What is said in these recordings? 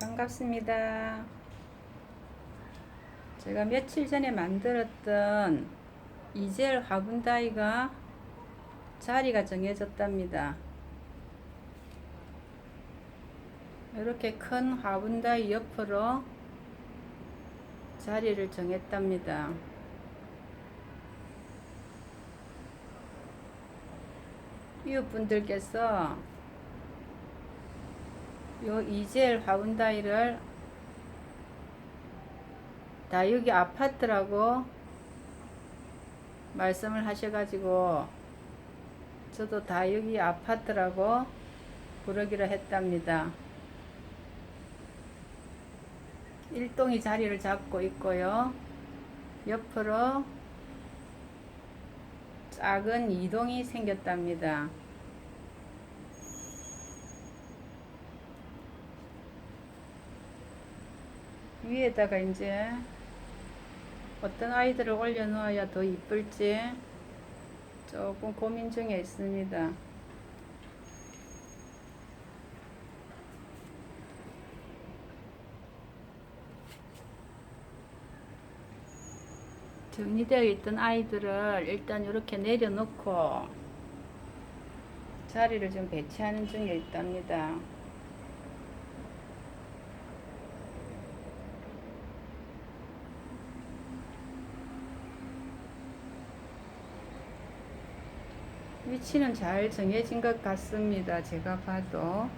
반갑습니다. 제가 며칠 전에 만들었던 이젤 화분다이가 자리가 정해졌답니다. 이렇게 큰 화분다이 옆으로 자리를 정했답니다. 이웃분들께서 요 이젤 화분다이를 다육이 아파트라고 말씀을 하셔가지고 저도 다육이 아파트라고 부르기로 했답니다. 일동이 자리를 잡고 있고요. 옆으로 작은 이동이 생겼답니다. 위에다가 이제 어떤 아이들을 올려놓아야 더 이쁠지 조금 고민 중에 있습니다. 정리되어 있던 아이들을 일단 이렇게 내려놓고 자리를 좀 배치하는 중에 있답니다. 위치는 잘 정해진 것 같습니다. 제가 봐도.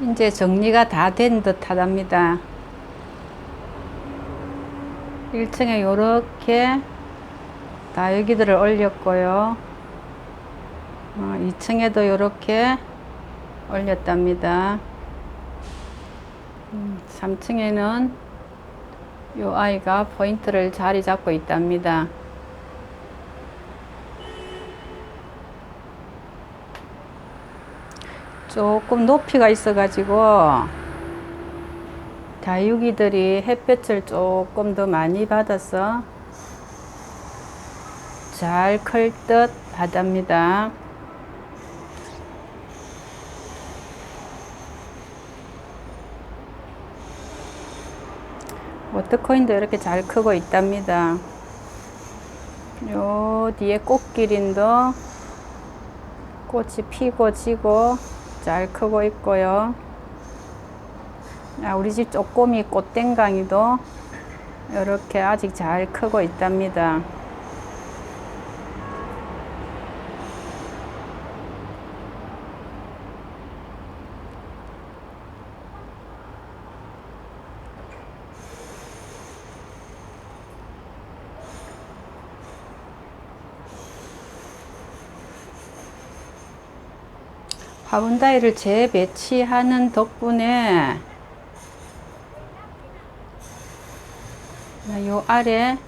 이제 정리가 다 된 듯 하답니다. 1층에 이렇게 다육이들을 올렸고요. 어, 2층에도 이렇게 올렸답니다. 음, 3층에는 이 아이가 포인트를 자리 잡고 있답니다. 조금 높이가 있어가지고 다육이들이 햇볕을 조금 더 많이 받아서 잘 클 듯 하답니다. 워터코인도 이렇게 잘 크고 있답니다. 요 뒤에 꽃기린도 꽃이 피고 지고 잘 크고 있고요. 아, 우리 집 쪼꼬미 꽃땡강이도 이렇게 아직 잘 크고 있답니다. 화분다이를 재배치하는 덕분에 요 아래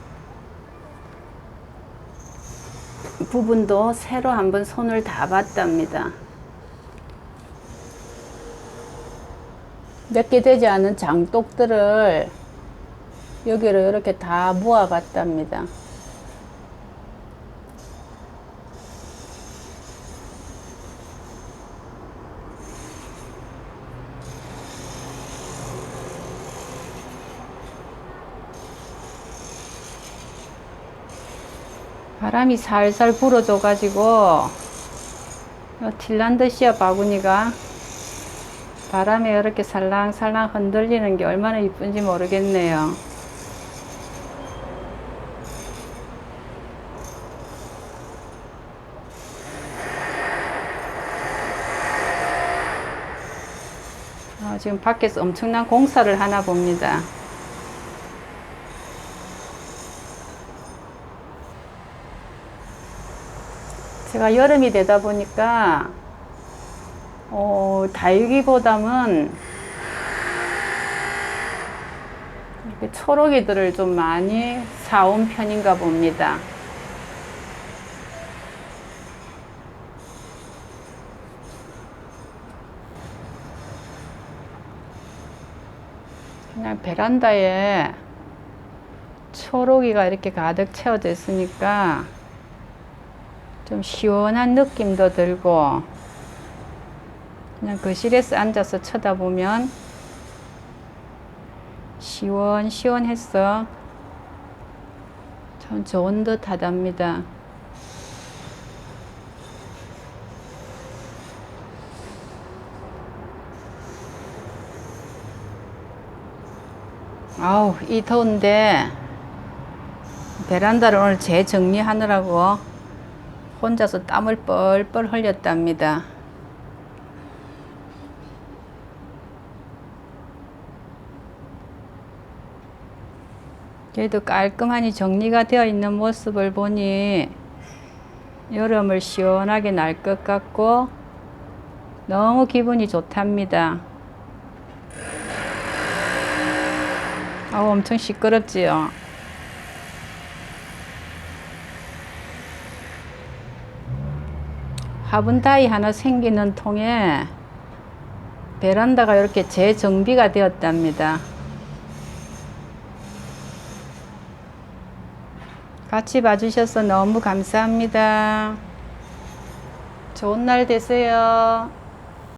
부분도 새로 한번 손을 다 봤답니다. 몇 개 되지 않은 장독들을 여기로 이렇게 다 모아 봤답니다. 바람이 살살 불어줘가지고 요 틸란드시아 바구니가 바람에 이렇게 살랑살랑 흔들리는 게 얼마나 이쁜지 모르겠네요. 어, 지금 밖에서 엄청난 공사를 하나 봅니다. 제가 여름이 되다 보니까 어, 다육이보다는 이렇게 초록이들을 좀 많이 사온 편인가 봅니다. 그냥 베란다에 초록이가 이렇게 가득 채워져 있으니까 좀 시원한 느낌도 들고 그냥 거실에서 앉아서 쳐다보면 시원시원해서 참 좋은 듯 하답니다. 아우, 이 더운데 베란다를 오늘 재정리하느라고 혼자서 땀을 뻘뻘 흘렸답니다. 그래도 깔끔하니 정리가 되어 있는 모습을 보니 여름을 시원하게 날 것 같고 너무 기분이 좋답니다. 아우 엄청 시끄럽지요. 화분 따위 하나 생기는 통에 베란다가 이렇게 재정비가 되었답니다. 같이 봐주셔서 너무 감사합니다. 좋은 날 되세요.